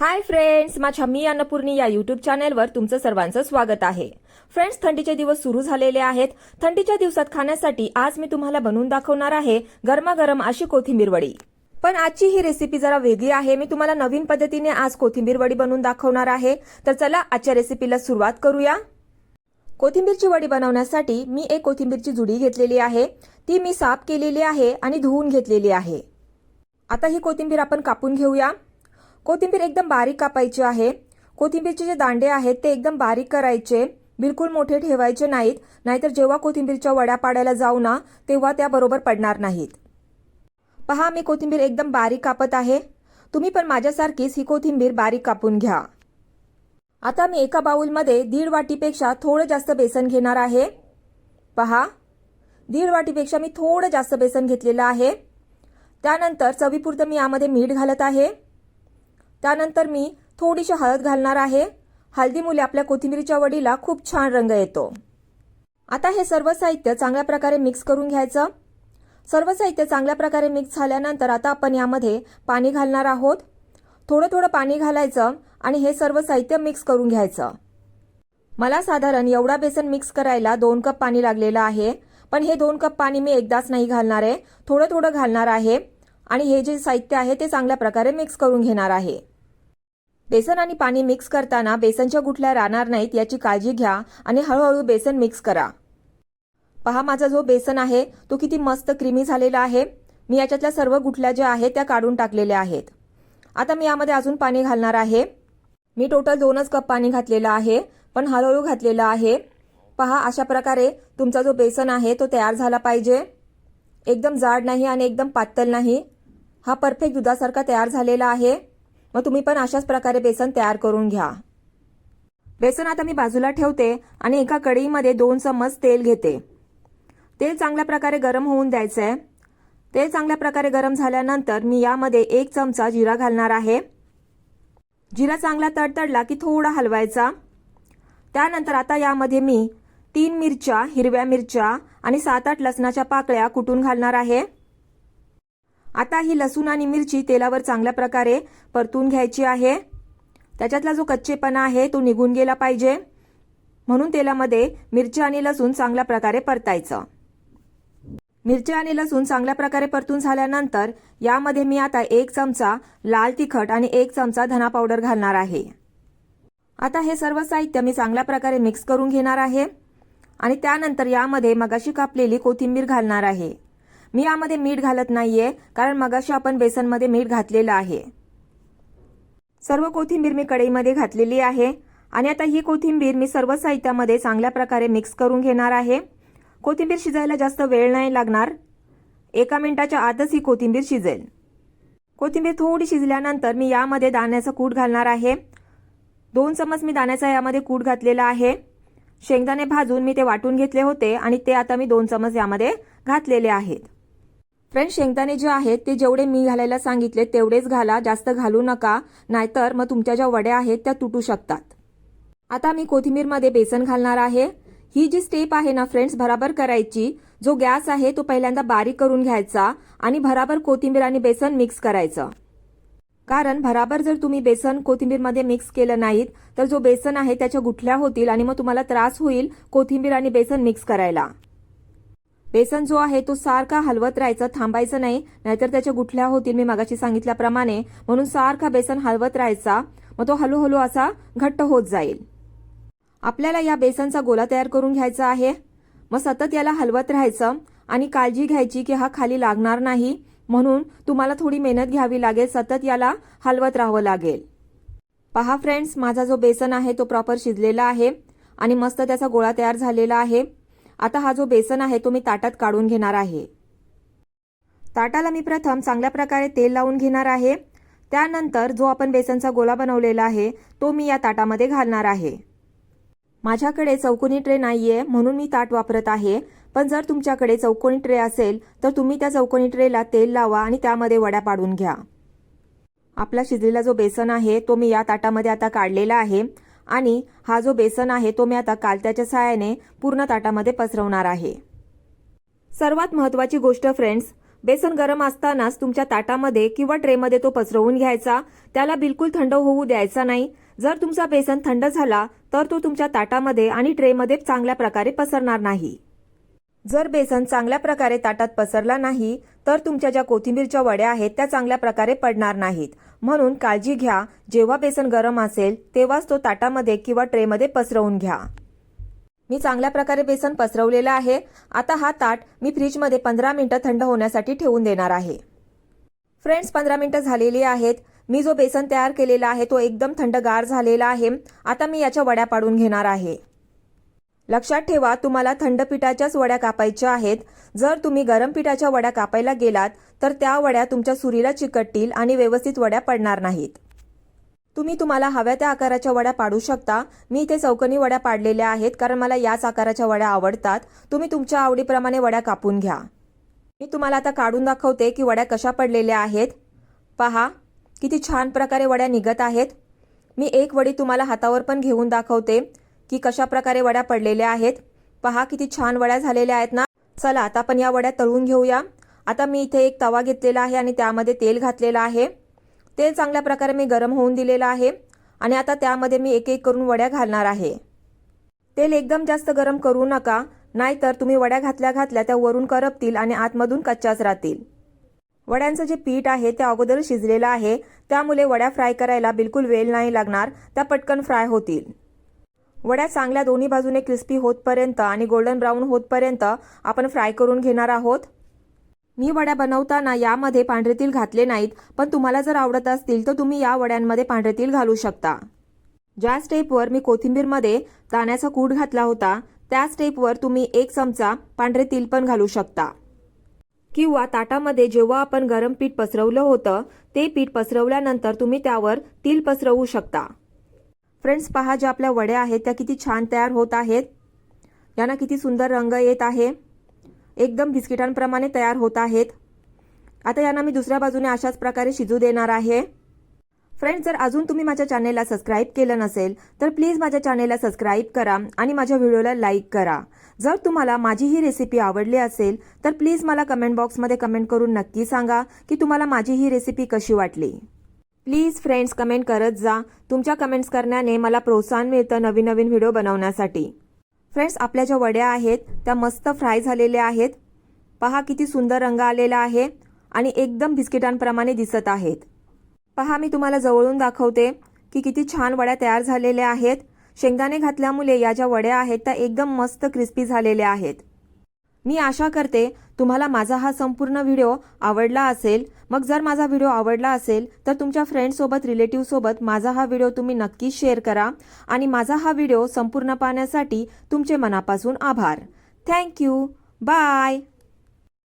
Hi friends माझ्या मी अन्नपूर्णी या YouTube चॅनेलवर तुमचं सर्वांचं स्वागत आहे. फ्रेंड्स थंडीचे दिवस सुरू झालेले आहेत. थंडीच्या दिवसात खाण्यासाठी आज मी तुम्हाला बनवून दाखवणार आहे गरमागरम अशी कोथिंबीर वडी. पण आजची ही रेसिपी जरा वेगळी आहे. मी तुम्हाला नवीन पद्धतीने आज कोथिंबीर वडी बनवून दाखवणार आहे. तर चला आजच्या रेसिपीला सुरुवात करूया. कोथिंबीरची वडी बनवण्यासाठी मी एक कोथिंबीरची जुडी घेतलेली आहे. ती मी साफ केलेली आहे आणि धुवून घेतलेली आहे. आता ही कोथिंबीर आपण कापून घेऊया. कोथिंबीर एकदम बारीक कापायची आहे. कोथिंबीरचे जे दांडे आहेत ते एकदम बारीक करायचे. बिलकुल मोठे ठेवायचे नाहीत. नाहीतर जेव्हा कोथिंबीरच्या वड्या पाडायला जाऊ ना तेव्हा त्या बरोबर पडणार नाहीत. पहा मी कोथिंबीर एकदम बारीक कापत आहे. तुम्ही पण माझ्यासारखीच ही कोथिंबीर बारीक कापून घ्या. आता मी एका बाऊलमध्ये दीड वाटीपेक्षा थोडं जास्त बेसन घेणार आहे. पहा दीड वाटीपेक्षा मी थोडं जास्त बेसन घेतलेलं आहे. त्यानंतर चवीपुरतं मी यामध्ये मीठ घालत आहे. त्यानंतर मी थोडीशी हळद घालणार आहे. हळदीमुळे आपल्या कोथिंबीरीच्या वडीला खूप छान रंग येतो. आता हे सर्व साहित्य चांगल्या प्रकारे मिक्स करून घ्यायचं. सर्व साहित्य चांगल्या प्रकारे मिक्स झाल्यानंतर आता आपण यामध्ये पाणी घालणार आहोत. थोडं थोडं पाणी घालायचं आणि हे सर्व साहित्य मिक्स करून घ्यायचं. मला साधारण एवढा बेसन मिक्स करायला दोन कप पाणी लागलेलं आहे. पण हे दोन कप पाणी मी एकदाच नाही घालणार आहे. थोडं थोडं घालणार आहे. आणि हे जे साहित्य आहे ते चांगल्या प्रकारे मिक्स करून घेणार आहे. बेसन आणि पाणी मिक्स करताना बेसनच्या गुठल्या राहणार नाहीत याची काळजी घ्या आणि हळूहळू बेसन मिक्स करा. पहा माझा जो बेसन आहे तो किती मस्त क्रीमी झालेला आहे. मी याच्यातल्या सर्व गुठल्या ज्या आहेत त्या काढून टाकलेल्या आहेत. आता मी यामध्ये अजून पाणी घालणार आहे. मी टोटल दोनच कप पाणी घातलेलं आहे पण हळूहळू घातलेलं आहे. पहा अशा प्रकारे तुमचा जो बेसन आहे तो तयार झाला पाहिजे. एकदम जाड नाही आणि एकदम पातळ नाही. हा परफेक्ट दुधासारखा तयार झालेला आहे. मग तुम्ही पण अशाच प्रकारे बेसन तयार करून घ्या. बेसन आता मी बाजूला ठेवते आणि एका कढईमध्ये दोन चम्मच तेल घेते. तेल चांगल्या प्रकारे गरम होऊन द्यायचं आहे तेल चांगल्या प्रकारे गरम झाल्यानंतर मी यामध्ये एक चमचा जिरा घालणार आहे. जिरा चांगला तडतडला की थोडा हलवायचा. त्यानंतर आता यामध्ये मी तीन मिरच्या हिरव्या मिरच्या आणि सात आठ लसणाच्या पाकळ्या कुटून घालणार आहे. आता ही लसूण आणि मिरची तेलावर चांगल्या प्रकारे परतून घ्यायची आहे. त्याच्यातला जो कच्चेपणा आहे तो निघून गेला पाहिजे. म्हणून तेलामध्ये मिरची आणि लसूण चांगल्या प्रकारे परतायचं. मिरची आणि लसूण चांगल्या प्रकारे परतून झाल्यानंतर यामध्ये मी आता एक चमचा लाल तिखट आणि एक चमचा धना पावडर घालणार आहे. आता हे सर्व साहित्य मी चांगल्या प्रकारे मिक्स करून घेणार आहे. आणि त्यानंतर यामध्ये मगाशी कापलेली कोथिंबीर घालणार आहे. मी यामध्ये मीठ घालत नाहीये कारण मगाशी आपण बेसनमध्ये मीठ घातलेलं आहे. सर्व कोथिंबीर मी कढईमध्ये घातलेली आहे आणि आता ही कोथिंबीर मी सर्व साहित्यामध्ये चांगल्या प्रकारे मिक्स करून घेणार आहे. कोथिंबीर शिजायला जास्त वेळ नाही लागणार. एका मिनिटाच्या आतच ही कोथिंबीर शिजेल. कोथिंबीर थोडी शिजल्यानंतर मी यामध्ये दाण्याचा कूट घालणार आहे. दोन चमच मी दाण्याचा यामध्ये कूट घातलेला आहे. शेंगदाणे भाजून मी ते वाटून घेतले होते आणि ते आता मी दोन चमच यामध्ये घातलेले आहेत. फ्रेंड्स शेंगदाणे जे आहेत ते जेवढे मी घालायला सांगितले तेवढेच घाला. जास्त घालू नका. नाहीतर मग तुमच्या ज्या वड्या आहेत त्या तुटू शकतात. आता मी कोथिंबीरमध्ये बेसन घालणार आहे. ही जी स्टेप आहे ना फ्रेंड्स भराभर करायची. जो गॅस आहे तो पहिल्यांदा बारीक करून घ्यायचा आणि भराभर कोथिंबीर आणि बेसन मिक्स करायचं. कारण भराभर जर तुम्ही बेसन कोथिंबीरमध्ये मिक्स केलं नाहीत तर जो बेसन आहे त्याच्या गुठल्या होतील आणि मग तुम्हाला त्रास होईल कोथिंबीर आणि बेसन मिक्स करायला. बेसन जो आहे तो सारखा हलवत राहायचं थांबायचं नाही नाहीतर त्याच्या गुठल्या होतील मी मागाशी सांगितल्याप्रमाणे. म्हणून सारखा बेसन हलवत राहायचा मग तो हळूहळू असा घट्ट होत जाईल. आपल्याला या बेसनचा गोला तयार करून घ्यायचा आहे. मग सतत याला हलवत राहायचं आणि काळजी घ्यायची की हा खाली लागणार नाही. म्हणून तुम्हाला थोडी मेहनत घ्यावी लागेल सतत याला हलवत राहावं लागेल. पहा फ्रेंड्स माझा जो बेसन आहे तो प्रॉपर शिजलेला आहे आणि मस्त त्याचा गोळा तयार झालेला आहे. आता हा जो बेसन आहे तो मी ताटात काढून घेणार आहे. ताटाला मी प्रथम चांगल्या प्रकारे तेल लावून घेणार आहे. त्यानंतर जो आपण बेसनचा गोळा बनवलेला आहे तो मी या ताटामध्ये घालणार आहे. माझ्याकडे चौकोनी ट्रे नाहीये म्हणून मी ताट वापरत आहे. पण जर तुमच्याकडे चौकोनी ट्रे असेल तर तुम्ही त्या चौकोनी ट्रेला तेल लावा आणि त्यामध्ये वड्या पाडून घ्या. आपला शिजलेला जो बेसन आहे तो मी या ताटामध्ये आता काढलेला आहे. आणि हा जो बेसन आहे तो मी आता कालत्याच्या सहाय्याने पूर्ण ताटामध्ये पसरवणार आहे. सर्वात महत्त्वाची गोष्ट फ्रेंड्स बेसन गरम असतानाच तुमच्या ताटामध्ये किंवा ट्रेमध्ये तो पसरवून घ्यायचा त्याला बिलकुल थंड होऊ द्यायचा नाही. जर तुमचा बेसन थंड झाला तर तो तुमच्या ताटामध्ये आणि ट्रेमध्ये चांगल्या प्रकारे पसरणार नाही. जर बेसन चांगल्या प्रकारे ताटात पसरला नाही तर तुमच्या ज्या कोथिंबीरच्या वड्या आहेत त्या चांगल्या प्रकारे पडणार नाहीत. म्हणून काळजी घ्या. जेव्हा बेसन गरम असेल तेव्हाच तो ताटामध्ये किंवा ट्रेमध्ये पसरवून घ्या. मी चांगल्या प्रकारे बेसन पसरवलेलं आहे. आता हा ताट मी फ्रीजमध्ये पंधरा मिनिटं थंड होण्यासाठी ठेवून देणार आहे. फ्रेंड्स पंधरा मिनिटं झालेली आहेत. मी जो बेसन तयार केलेला आहे तो एकदम थंडगार झालेला आहे. आता मी याच्या वड्या पाडून घेणार आहे. लक्षात ठेवा तुम्हाला थंड पिठाच्याच वड्या कापायच्या आहेत. जर तुम्ही गरम पिठाच्या वड्या कापायला गेलात तर त्या वड्या तुमच्या सुरीला चिकटतील आणि व्यवस्थित वड्या पडणार नाहीत. तुम्ही तुम्हाला हव्या त्या आकाराच्या वड्या पाडू शकता. मी इथे चौकनी वड्या पाडलेल्या आहेत कारण मला याच आकाराच्या वड्या आवडतात. तुम्ही तुमच्या आवडीप्रमाणे वड्या कापून घ्या. मी तुम्हाला आता काढून दाखवते की वड्या कशा पडलेल्या आहेत. पहा किती छान प्रकारे वड्या निघत आहेत. मी एक वडी तुम्हाला हातावर पण घेऊन दाखवते. की कशा प्रकारे वड्या पडलेल्या आहेत? पहा किती छान वड्या झालेल्या आहेत ना. चला आता आपण या वड्या तळून घेऊया. आता मी इथे एक तवा घेतलेला आहे आणि त्यामध्ये तेल घातलेलं आहे. तेल चांगल्या प्रकारे मी गरम होऊन दिलेलं आहे आणि आता त्यामध्ये मी एक एक करून वड्या घालणार आहे. तेल एकदम जास्त गरम करू नका नाहीतर तुम्ही वड्या घातल्या घातल्या त्या वरून करपतील आणि आतमधून कच्च्याच राहतील. वड्यांचं जे पीठ आहे ते अगोदर शिजलेलं आहे त्यामुळे वड्या फ्राय करायला बिलकुल वेळ नाही लागणार त्या पटकन फ्राय होतील. वड्या चांगल्या दोन्ही बाजूने क्रिस्पी होतपर्यंत आणि गोल्डन ब्राऊन होतपर्यंत आपण फ्राय करून घेणार आहोत. मी वड्या बनवताना यामध्ये पांढरे तीळ घातले नाहीत पण तुम्हाला जर आवडत असतील तर तुम्ही या वड्यांमध्ये पांढरे तीळ घालू शकता. ज्या स्टेपवर मी कोथिंबीरमध्ये दाण्याचा कूट घातला होता त्या स्टेपवर तुम्ही एक चमचा पांढरे तीळ पण घालू शकता. किंवा ताटामध्ये जेव्हा आपण गरम पीठ पसरवलं होतं ते पीठ पसरवल्यानंतर तुम्ही त्यावर तिल पसरवू शकता. फ्रेंड्स पहा ज्या आपल्या वड्या आहेत त्या किती छान तयार होत आहेत. यांना किती सुंदर रंग येत आहे. एकदम बिस्किटांप्रमाणे तयार होत आहेत. आता यांना मी दुसऱ्या बाजूने अशाच प्रकारे शिजू देणार आहे. फ्रेंड्स जर अजून तुम्ही माझ्या चॅनेलला सबस्क्राईब केलं नसेल तर प्लीज माझ्या चॅनेलला सबस्क्राईब करा आणि माझ्या व्हिडिओला लाईक करा. जर तुम्हाला माझी ही रेसिपी आवडली असेल तर प्लीज मला कमेंट बॉक्समध्ये कमेंट करून नक्की सांगा की तुम्हाला माझी ही रेसिपी कशी वाटली. प्लीज फ्रेंड्स कमेंट करत जा. तुमच्या कमेंट्स करण्याने मला प्रोत्साहन मिळतं नवीन नवीन व्हिडिओ बनवण्यासाठी. फ्रेंड्स आपल्या ज्या वड्या आहेत त्या मस्त फ्राय झालेल्या आहेत. पहा किती सुंदर रंग आलेला आहे आणि एकदम बिस्किटांप्रमाणे दिसत आहेत. पहा मी तुम्हाला जवळून दाखवते की किती छान वड्या तयार झालेल्या आहेत. शेंगदाणे घातल्यामुळे या ज्या वड्या आहेत त्या एकदम मस्त क्रिस्पी झालेल्या आहेत. मी आशा करते तुम्हाला माझा हा संपूर्ण व्हिडिओ आवडला असेल. मग जर माझा व्हिडिओ आवडला असेल तर तुमच्या फ्रेंडसोबत रिलेटिव्हसोबत माझा हा व्हिडिओ तुम्ही नक्की शेअर करा आणि माझा हा व्हिडिओ संपूर्ण पाहण्यासाठी तुमचे मनापासून आभार. Thank you bye